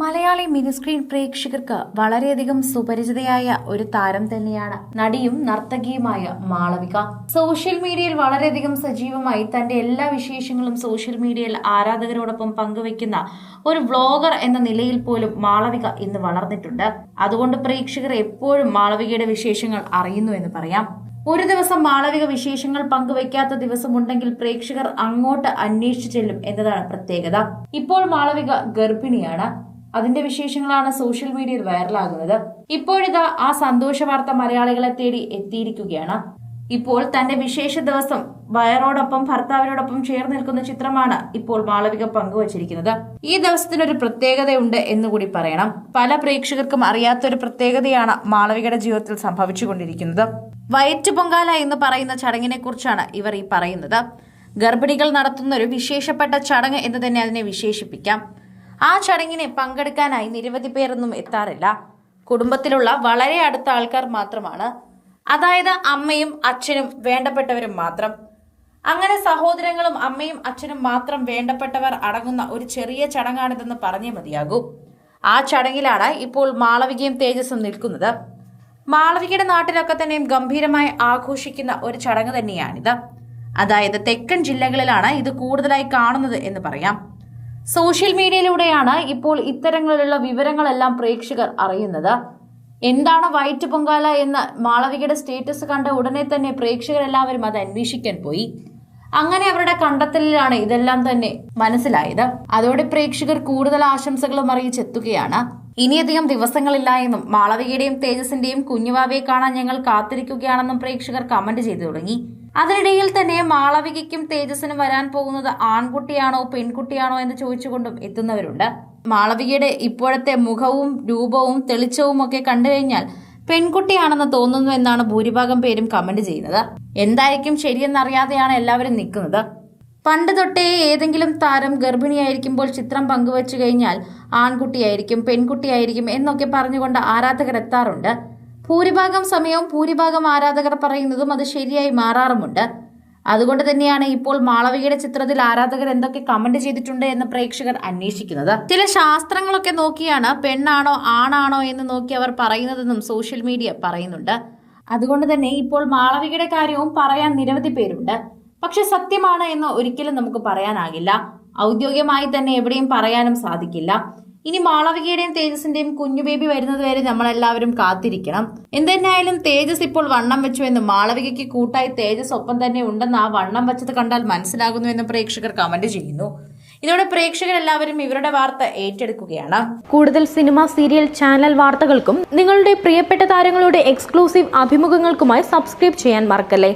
Malayali mini screen പ്രേക്ഷകർക്ക് വളരെയധികം സുപരിചിതയായ ഒരു താരം തന്നെയാണ് നടിയും നർത്തകിയുമായ മാളവിക. സോഷ്യൽ മീഡിയയിൽ വളരെയധികം സജീവമായി തന്റെ എല്ലാ വിശേഷങ്ങളും സോഷ്യൽ മീഡിയയിൽ ആരാധകരോടൊപ്പം പങ്കുവെക്കുന്ന ഒരു വ്ളോഗർ എന്ന നിലയിൽ പോലും മാളവിക ഇന്ന് വളർന്നിട്ടുണ്ട്. അതുകൊണ്ട് പ്രേക്ഷകർ എപ്പോഴും മാളവികയുടെ വിശേഷങ്ങൾ അറിയുന്നു എന്ന് പറയാം. ഒരു ദിവസം മാളവിക വിശേഷങ്ങൾ പങ്കുവയ്ക്കാത്ത ദിവസമുണ്ടെങ്കിൽ പ്രേക്ഷകർ അങ്ങോട്ട് അന്വേഷിച്ചു ചെല്ലും എന്നതാണ് പ്രത്യേകത. ഇപ്പോൾ മാളവിക ഗർഭിണിയാണ്. അതിന്റെ വിശേഷങ്ങളാണ് സോഷ്യൽ മീഡിയയിൽ വൈറലാകുന്നത് ഇപ്പോഴിതാ ആ സന്തോഷ വാർത്ത മലയാളികളെ തേടി എത്തിയിരിക്കുകയാണ്. ഇപ്പോൾ തന്റെ വിശേഷ ദിവസം വയറോടൊപ്പം ഭർത്താവിനോടൊപ്പം ചേർന്ന് നിൽക്കുന്ന ചിത്രമാണ് ഇപ്പോൾ മാളവിക പങ്കുവച്ചിരിക്കുന്നത്. ഈ ദിവസത്തിനൊരു പ്രത്യേകതയുണ്ട് എന്ന് കൂടി പറയണം. പല പ്രേക്ഷകർക്കും അറിയാത്ത ഒരു പ്രത്യേകതയാണ് മാളവികയുടെ ജീവിതത്തിൽ സംഭവിച്ചുകൊണ്ടിരിക്കുന്നത്. വയറ്റ് പൊങ്കാല എന്ന് പറയുന്ന ചടങ്ങിനെ കുറിച്ചാണ് ഇവർ ഈ പറയുന്നത്. ഗർഭിണികൾ നടത്തുന്ന ഒരു വിശേഷപ്പെട്ട ചടങ്ങ് എന്ന് തന്നെ അതിനെ വിശേഷിപ്പിക്കാം. ആ ചടങ്ങിനെ പങ്കെടുക്കാനായി നിരവധി പേരൊന്നും എത്താറില്ല. കുടുംബത്തിലുള്ള വളരെ അടുത്ത ആൾക്കാർ മാത്രമാണ്. അതായത് അമ്മയും അച്ഛനും വേണ്ടപ്പെട്ടവരും മാത്രം. അങ്ങനെ സഹോദരങ്ങളും അമ്മയും അച്ഛനും മാത്രം വേണ്ടപ്പെട്ടവർ അടങ്ങുന്ന ഒരു ചെറിയ ചടങ്ങാണിതെന്ന് പറഞ്ഞേ മതിയാകൂ. ആ ചടങ്ങിലാണ് ഇപ്പോൾ മാളവികയും തേജസ്സും നിൽക്കുന്നത്. മാളവികയുടെ നാട്ടിലൊക്കെ തന്നെയും ഗംഭീരമായി ആഘോഷിക്കുന്ന ഒരു ചടങ്ങ് തന്നെയാണിത്. അതായത് തെക്കൻ ജില്ലകളിലാണ് ഇത് കൂടുതലായി കാണുന്നത് എന്ന് പറയാം. സോഷ്യൽ മീഡിയയിലൂടെയാണ് ഇപ്പോൾ ഇത്തരങ്ങളിലുള്ള വിവരങ്ങളെല്ലാം പ്രേക്ഷകർ അറിയുന്നത്. എന്താണ് വൈറ്റ് പൊങ്കാല എന്ന് മാളവികയുടെ സ്റ്റേറ്റസ് കണ്ട ഉടനെ തന്നെ പ്രേക്ഷകരെല്ലാവരും അത് അന്വേഷിക്കാൻ പോയി. അങ്ങനെ അവരുടെ കണ്ടെത്തലിലാണ് ഇതെല്ലാം തന്നെ മനസ്സിലായത്. അതോടെ പ്രേക്ഷകർ കൂടുതൽ ആശംസകളും അറിയിച്ചെത്തുകയാണ്. ഇനിയധികം ദിവസങ്ങളില്ല എന്നും മാളവികയുടെയും തേജസിന്റെയും കുഞ്ഞുവാവയെ കാണാൻ ഞങ്ങൾ കാത്തിരിക്കുകയാണെന്നും പ്രേക്ഷകർ കമന്റ് ചെയ്തു തുടങ്ങി. അതിനിടയിൽ തന്നെ മാളവികയ്ക്കും തേജസിനും വരാൻ പോകുന്നത് ആൺകുട്ടിയാണോ പെൺകുട്ടിയാണോ എന്ന് ചോദിച്ചുകൊണ്ടും എത്തുന്നവരുണ്ട്. മാളവികയുടെ ഇപ്പോഴത്തെ മുഖവും രൂപവും തെളിച്ചവും ഒക്കെ കണ്ടു കഴിഞ്ഞാൽ പെൺകുട്ടിയാണെന്ന് തോന്നുന്നു എന്നാണ് ഭൂരിഭാഗം പേരും കമന്റ് ചെയ്യുന്നത്. എന്തായിരിക്കും ശരിയെന്നറിയാതെയാണ് എല്ലാവരും നിൽക്കുന്നത്. പണ്ട് തൊട്ടേ ഏതെങ്കിലും താരം ഗർഭിണിയായിരിക്കുമ്പോൾ ചിത്രം പങ്കുവച്ചു കഴിഞ്ഞാൽ ആൺകുട്ടിയായിരിക്കും പെൺകുട്ടിയായിരിക്കും എന്നൊക്കെ പറഞ്ഞുകൊണ്ട് ആരാധകർ എത്താറുണ്ട്. ഭൂരിഭാഗം സമയവും ഭൂരിഭാഗം ആരാധകർ പറയുന്നതും അത് ശരിയായി മാറാറുമുണ്ട്. അതുകൊണ്ട് തന്നെയാണ് ഇപ്പോൾ മാളവികയുടെ ചിത്രത്തിൽ ആരാധകർ എന്തൊക്കെ കമന്റ് ചെയ്തിട്ടുണ്ട് എന്ന് പ്രേക്ഷകർ അന്വേഷിക്കുന്നത്. ചില ശാസ്ത്രങ്ങളൊക്കെ നോക്കിയാണ് പെണ്ണാണോ ആണാണോ എന്ന് നോക്കി അവർ പറയുന്നതെന്നും സോഷ്യൽ മീഡിയ പറയുന്നുണ്ട്. അതുകൊണ്ട് തന്നെ ഇപ്പോൾ മാളവികയുടെ കാര്യവും പറയാൻ നിരവധി പേരുണ്ട്. പക്ഷെ സത്യമാണ് എന്ന് ഒരിക്കലും നമുക്ക് പറയാനാകില്ല. ഔദ്യോഗികമായി തന്നെ എവിടെയും പറയാനും സാധിക്കില്ല. ഇനി മാളവികയുടെയും തേജസിന്റെയും കുഞ്ഞു ബേബി വരുന്നത് വരെ നമ്മളെല്ലാവരും കാത്തിരിക്കണം. എന്തെന്നായാലും തേജസ് ഇപ്പോൾ വണ്ണം വെച്ചു എന്ന് മാളവികയ്ക്ക് കൂട്ടായി തേജസ് ഒപ്പം തന്നെ ഉണ്ടെന്ന് ആ വണ്ണം വെച്ചത് കണ്ടാൽ മനസ്സിലാകുന്നു എന്ന് പ്രേക്ഷകർ കമന്റ് ചെയ്യുന്നു. ഇതോടെ പ്രേക്ഷകരെല്ലാവരും ഇവരുടെ വാർത്ത ഏറ്റെടുക്കുകയാണ്. കൂടുതൽ സിനിമ സീരിയൽ ചാനൽ വാർത്തകൾക്കും നിങ്ങളുടെ പ്രിയപ്പെട്ട താരങ്ങളുടെ എക്സ്ക്ലൂസീവ് അഭിമുഖങ്ങൾക്കുമായി സബ്സ്ക്രൈബ് ചെയ്യാൻ മറക്കല്ലേ?